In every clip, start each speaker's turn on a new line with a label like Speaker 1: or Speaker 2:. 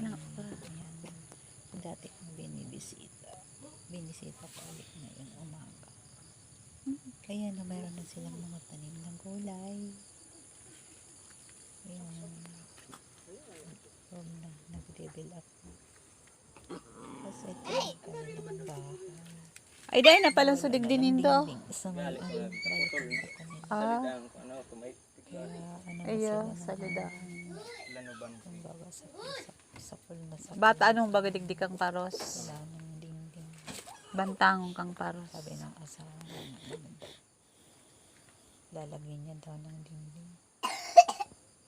Speaker 1: na pa.
Speaker 2: Ayan. Dati kong binibisita. Binisita ko ulit ngayong umaga. Kaya na mayroon na silang mga tanim ng gulay. Ayan. From na, nag-level up na. Kasi ito yung kanilang bahay.
Speaker 1: Ay, dahil na pala sa digdinin to.
Speaker 2: Dingding Sa mga ano, ako.
Speaker 1: Ah,
Speaker 3: ano, tumay,
Speaker 2: Kaya ano na
Speaker 1: ayo,
Speaker 2: sila
Speaker 1: salida.
Speaker 3: Lanuban.
Speaker 2: Kumbaga sa, sa, sa pool na sa
Speaker 1: Bata anong bagadigdi kang paros?
Speaker 2: Wala nang dingding.
Speaker 1: Bantang kang paros.
Speaker 2: Sabi ng asawa lalagyan niya daw ng dingding.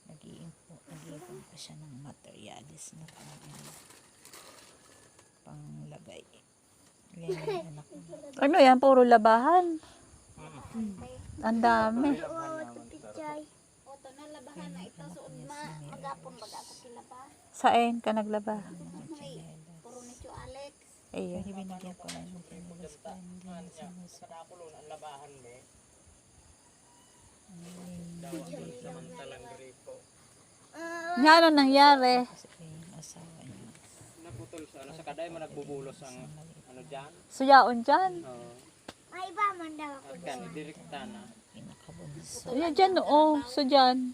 Speaker 2: Nag-iimpon, nag-iimpon pa siya ng materialis na pang, ano, panglagay. Yan yung anak.
Speaker 1: Ano yan? Puro labahan. Ang dami.
Speaker 4: Oto na labahan na ito so ma magapon baga ako kilaba.
Speaker 1: Sain ka naglaba?
Speaker 2: Tsinelas.
Speaker 4: Puro ni Tio Alex.
Speaker 1: Ayo.
Speaker 2: Pwede binigyan ko lang ng tsinelas pa. Sinusunod.
Speaker 3: ang labahan me. Samantalang gripo.
Speaker 1: Nga ano nangyari?
Speaker 2: Kasi yung asawa niya.
Speaker 3: Naputol sa ano, sa kaday mo nagbubulos ang ano dyan.
Speaker 1: Suyaon dyan.
Speaker 3: Oo.
Speaker 4: May iba man daw ako.
Speaker 3: Kan, direkta na.
Speaker 2: Pinakabunso.
Speaker 1: Ayan dyan, oo. So dyan.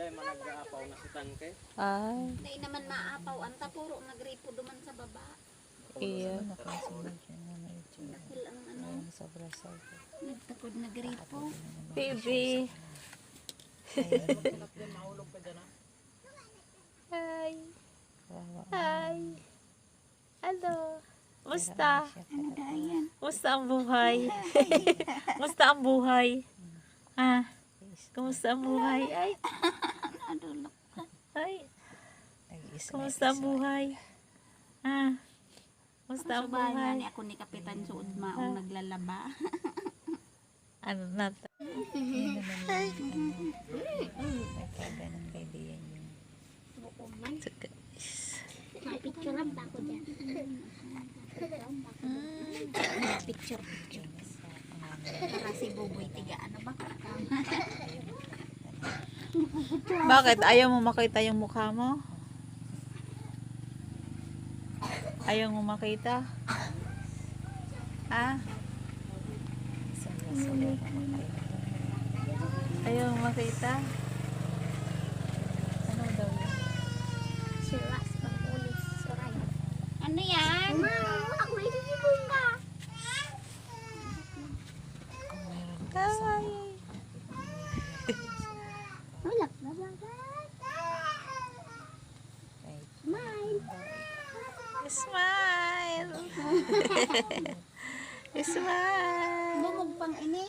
Speaker 3: Dahil man nag-aapaw na si tangke.
Speaker 1: Ay,
Speaker 4: Dahil naman maapaw anta puro nagripo duman sa baba.
Speaker 1: iyo.
Speaker 2: Nakasunod yun na medyo.
Speaker 4: Dahil ang ano
Speaker 2: Ayun, sobra-sobra.
Speaker 4: nagtakod nagripo.
Speaker 1: Baby. Hi. Hi. Hello. Musta?
Speaker 4: Ano?
Speaker 1: Musta ang buhay? Musta ang buhay? Ah, kumusta ang buhay? Ay,
Speaker 2: Nag-isa
Speaker 1: kumusta buhay? Ah, kumusta ang buhay?
Speaker 4: ni ako ni Kapitan Suod maong naglalaba.
Speaker 1: Ano na?
Speaker 2: Yun naman yung ano. Nagkaga ng kaibigan yung
Speaker 4: Picture ba ako dyan? Picture, picture. Para si Buboy tiga ano ba?
Speaker 1: Bakit? Ayaw mo makita yung mukha mo? Ayaw mo makita? Ah,
Speaker 2: kumakain.
Speaker 1: ayaw mo makita? Ano daw yun?
Speaker 4: Sira sa pangpulis. Suray. Ano yan? Ako may sisibong ka.
Speaker 2: Kung meron ka
Speaker 1: Kawai.
Speaker 4: Wala
Speaker 1: Smile! Smile!
Speaker 4: Bumog pang ini.